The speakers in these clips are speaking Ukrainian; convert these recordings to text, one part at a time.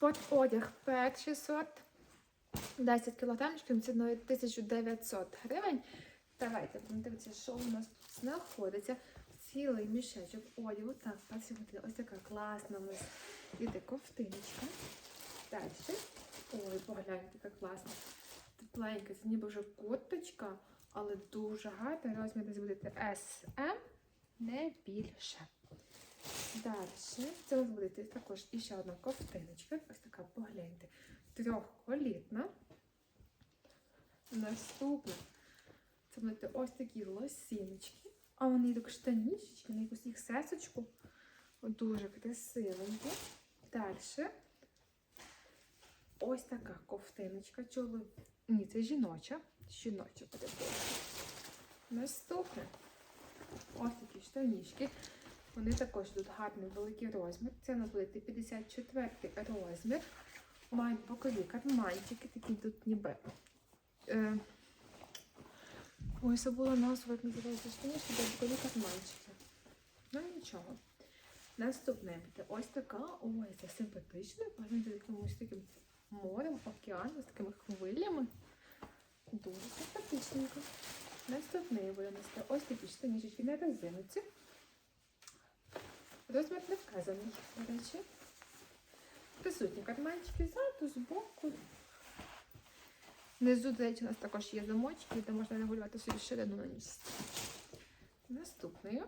Спорт-одяг перший сорт. 10 кілограмів ціною 1900 гривень. Давайте будемо що у нас тут знаходиться. Цілий мішечок одягу. Так, буде ось така класна у нас іде ковтиночка. Далі. Ой, погляньте, яка класна. Тепленька, це ніби вже курточка, але дуже гарна. Розмір десь буде SM, не більше. Далі. Це у нас буде також іще одна ковтиночка. Ось така, погляньте. Трьохколітна. Наступна. Це будуть ось такі лосіночки. А вони йдуть штанішечки, на якусь їх сесочку. Дуже красивенькі. Далі. Ось така ковтиночка. Чоли... Ні, це жіноча. Жіноча буде. Наступне. Ось такі штанішки. Вони також тут гарний великий розмір. Це у нас буде 54 розмір. Мають бокові карманчики, такі тут ніби. Е, Ой, забула назву, як називається штанішки, де бокові карманчики. Ну нічого. Наступне буде ось така. Ой, це симпатично. Погляньте якимось таким морем, океаном, з такими хвилями. Дуже симпатичненько. Наступне буде ось такі штанішечки на резинці. Розмір не вказаний, до речі. Присутні карманчики ззаду, збоку. Внизу, до речі, у нас також є замочки, де можна регулювати собі ширину на ніс. Наступною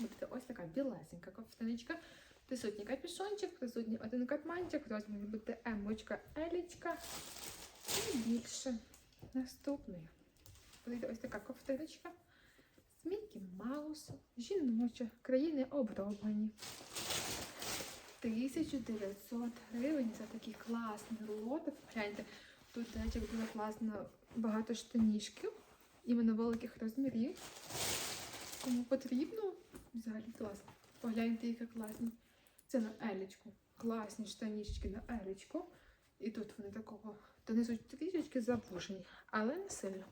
буде ось така білесенька ковтиночка. Присутній капюшончик, присутній один карманчик, розмір буде емочка, елічка і більше. Наступною буде ось така ковтиночка з Мікі Маусом, жіноча, країни оброблені. 1900 гривень за такий класний лотик. Гляньте, тут, до речі, дуже класно багато штанішків, іменно великих розмірів. Кому потрібно, взагалі класно. Погляньте, яка класні. Це на елічку. Класні штанішки на елічку. І тут вони такого донизу трішечки завужені, але не сильно.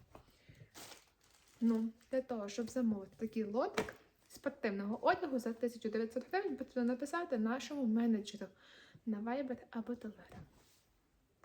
Ну, для того, щоб замовити такий лотик спортивного одягу за 1900 гривень, потрібно написати нашому менеджеру на Viber або Telegram.